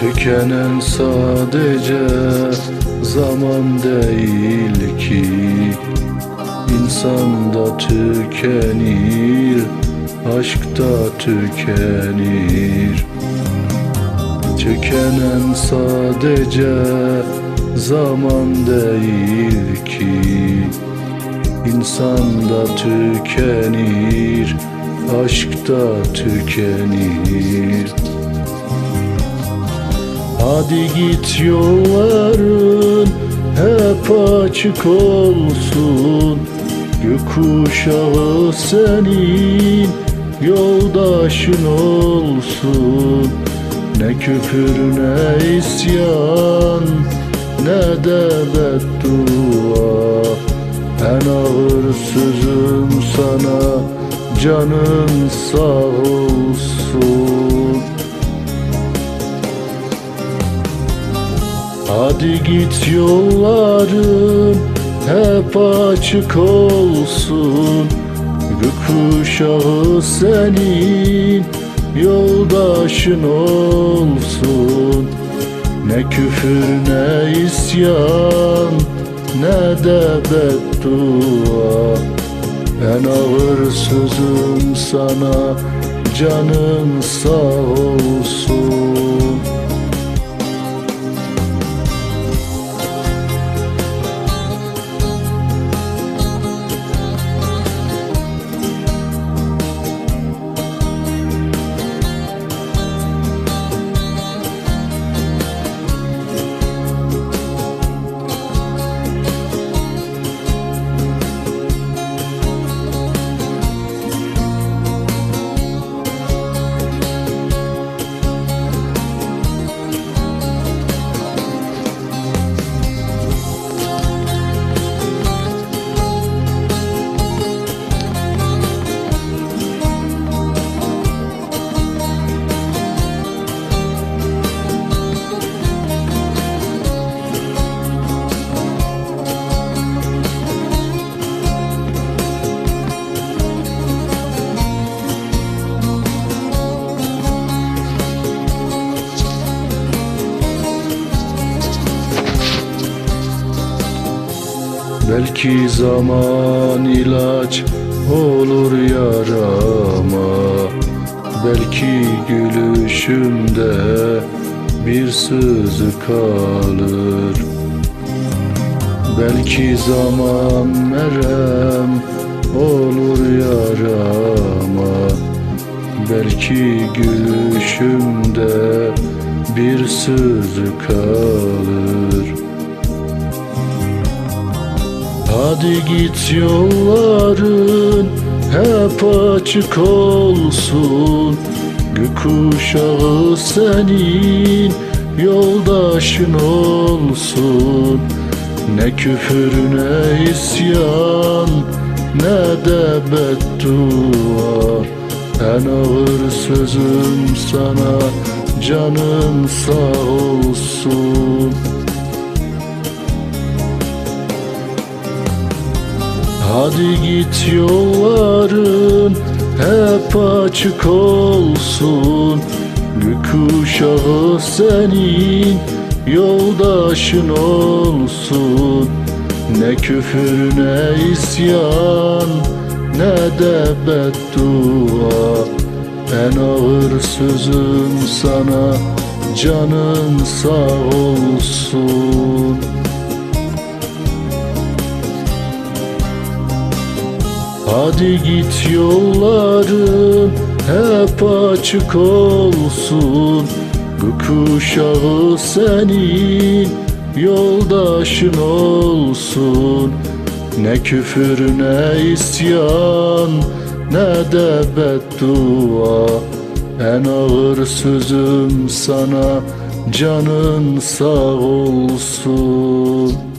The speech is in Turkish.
Tükenen sadece zaman değil ki. İnsan da tükenir, aşk da tükenir. Tükenen sadece zaman değil ki. İnsan da tükenir, aşk da tükenir Hadi git yolların hep açık olsun. Gökkuşağı senin yoldaşın olsun. Ne küfür ne isyan ne de beddua. En ağır sözüm sana canın sağ olsun Hadi git yolların hep açık olsun. Gökkuşağı senin yoldaşın olsun. Ne küfür ne isyan ne de beddua. En ağır sözüm sana canın sağ olsun Belki zaman ilaç olur yarama. Belki gülüşümde bir sızı kalır. Belki zaman merhem olur yarama. Belki gülüşümde bir sızı kalır Hadi git yolların hep açık olsun. Gökkuşağı senin yoldaşın olsun. Ne küfür ne isyan ne de beddua. En ağır sözüm sana canın sağ olsun Hadi git yolların hep açık olsun. Gökkuşağı senin yoldaşın olsun. Ne küfür ne isyan ne de beddua. En ağır sözüm sana canın sağ olsun Hadi git yolların hep açık olsun. Gökkuşağı senin yoldaşın olsun. Ne küfür ne isyan ne de beddua. En ağır sözüm sana canın sağ olsun